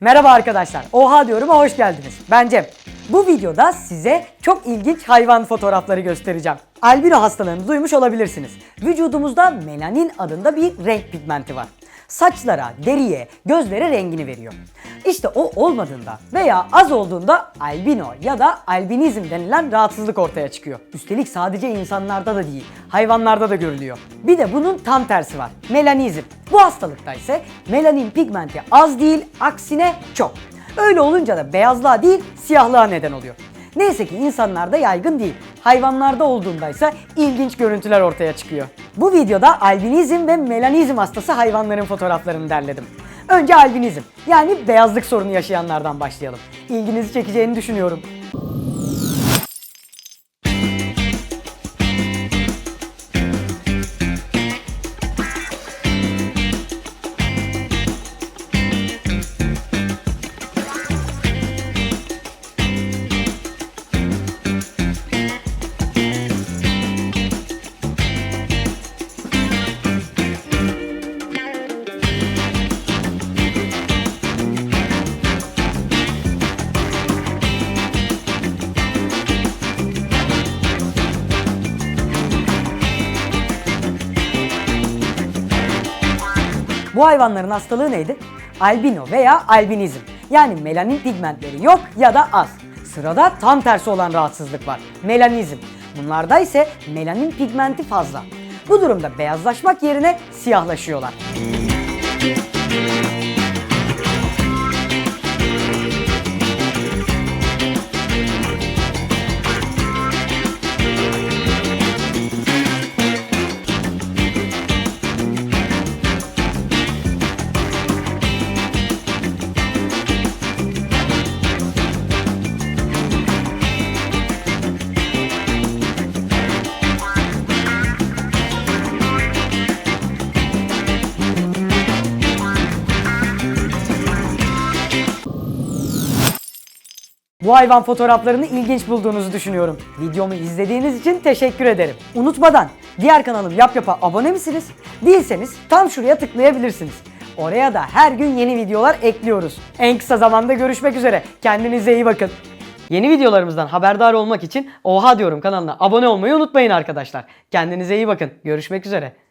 Merhaba arkadaşlar. Oha diyorum hoş geldiniz. Ben Cem. Bu videoda size çok ilginç hayvan fotoğrafları göstereceğim. Albino hastalığını duymuş olabilirsiniz. Vücudumuzda melanin adında bir renk pigmenti var. Saçlara, deriye, gözlere rengini veriyor. İşte o olmadığında veya az olduğunda albino ya da albinizm denilen rahatsızlık ortaya çıkıyor. Üstelik sadece insanlarda da değil, hayvanlarda da görülüyor. Bir de bunun tam tersi var. Melanizm. Bu hastalıkta ise melanin pigmenti az değil, aksine çok. Öyle olunca da beyazlığa değil, siyahlığa neden oluyor. Neyse ki insanlarda yaygın değil. Hayvanlarda olduğunda ise ilginç görüntüler ortaya çıkıyor. Bu videoda albinizm ve melanizm hastası hayvanların fotoğraflarını derledim. Önce albinizm yani beyazlık sorunu yaşayanlardan başlayalım. İlginizi çekeceğini düşünüyorum. Bu hayvanların hastalığı neydi? Albino veya albinizm. Yani melanin pigmentleri yok ya da az. Sırada tam tersi olan rahatsızlık var. Melanizm. Bunlarda ise melanin pigmenti fazla. Bu durumda beyazlaşmak yerine siyahlaşıyorlar. Bu hayvan fotoğraflarını ilginç bulduğunuzu düşünüyorum. Videomu izlediğiniz için teşekkür ederim. Unutmadan diğer kanalım Yap Yap'a abone misiniz? Değilseniz tam şuraya tıklayabilirsiniz. Oraya da her gün yeni videolar ekliyoruz. En kısa zamanda görüşmek üzere. Kendinize iyi bakın. Yeni videolarımızdan haberdar olmak için Oha diyorum kanalına abone olmayı unutmayın arkadaşlar. Kendinize iyi bakın. Görüşmek üzere.